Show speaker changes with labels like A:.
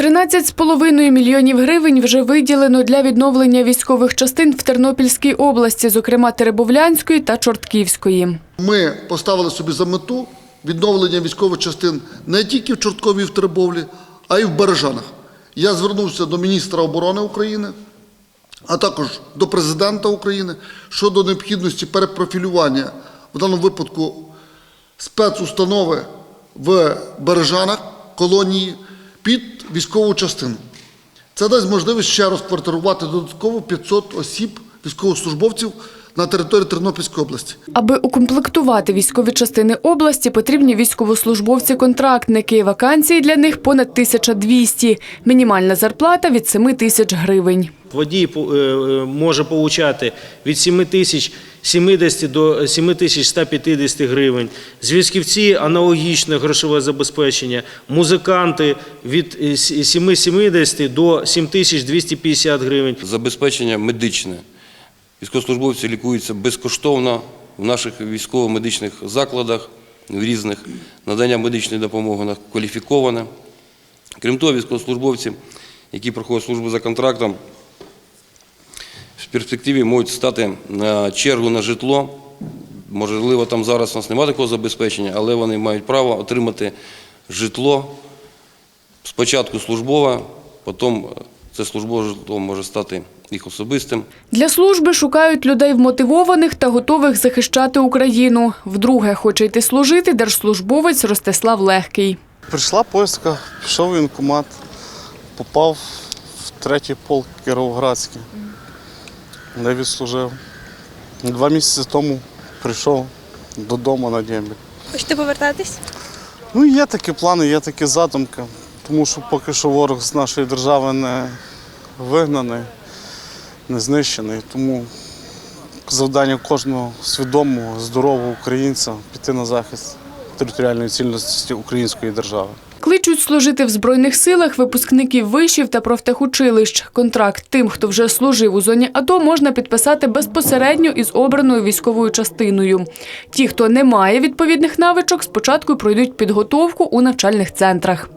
A: 13,5 мільйонів гривень вже виділено для відновлення військових частин в Тернопільській області, зокрема Теребовлянської та Чортківської.
B: Ми поставили собі за мету відновлення військових частин не тільки в Чорткові і в Теребовлі, а й в Бережанах. Я звернувся до міністра оборони України, а також до президента України щодо необхідності перепрофілювання в даному випадку спецустанови в Бережанах колонії під військову частину. Це дасть можливість ще розквартирувати додатково 500 осіб, військовослужбовців на території Тернопільської області.
A: Аби укомплектувати військові частини області, потрібні військовослужбовці-контрактники. Вакансії для них понад 1200. Мінімальна зарплата від 7 тисяч гривень.
C: Водій е, е, може получати від 7 тисяч 70 до 7 тисяч 150 гривень. Зв'язківці – аналогічне грошове забезпечення. Музиканти – від е, с- 7,70 до 7 тисяч 250 гривень.
D: Забезпечення медичне. Військовослужбовці лікуються безкоштовно в наших військово-медичних закладах в різних. Надання медичної допомоги на кваліфіковане. Крім того, військовослужбовці, які проходять службу за контрактом, в перспективі можуть стати на чергу на житло. Можливо, там зараз у нас немає такого забезпечення, але вони мають право отримати житло спочатку службове, потім це службове житло може стати їх особистим.
A: Для служби шукають людей вмотивованих та готових захищати Україну. Вдруге хоче йти служити держслужбовець Ростислав Легкий.
E: Прийшла поїздка, пішов в воєнкомат, попав в третій полк Кіровоградський, де відслужив. Два місяці тому прийшов додому на дембіль.
F: Хочете повертатись?
E: Ну, є такі плани, є такі задумки, тому що поки що ворог з нашої держави не вигнаний, не знищений. Тому завдання кожного свідомого, здорового українця піти на захист територіальної цілісності української держави.
A: Кличуть служити в Збройних силах випускників вишів та профтехучилищ. Контракт тим, хто вже служив у зоні АТО, можна підписати безпосередньо із обраною військовою частиною. Ті, хто не має відповідних навичок, спочатку пройдуть підготовку у навчальних центрах.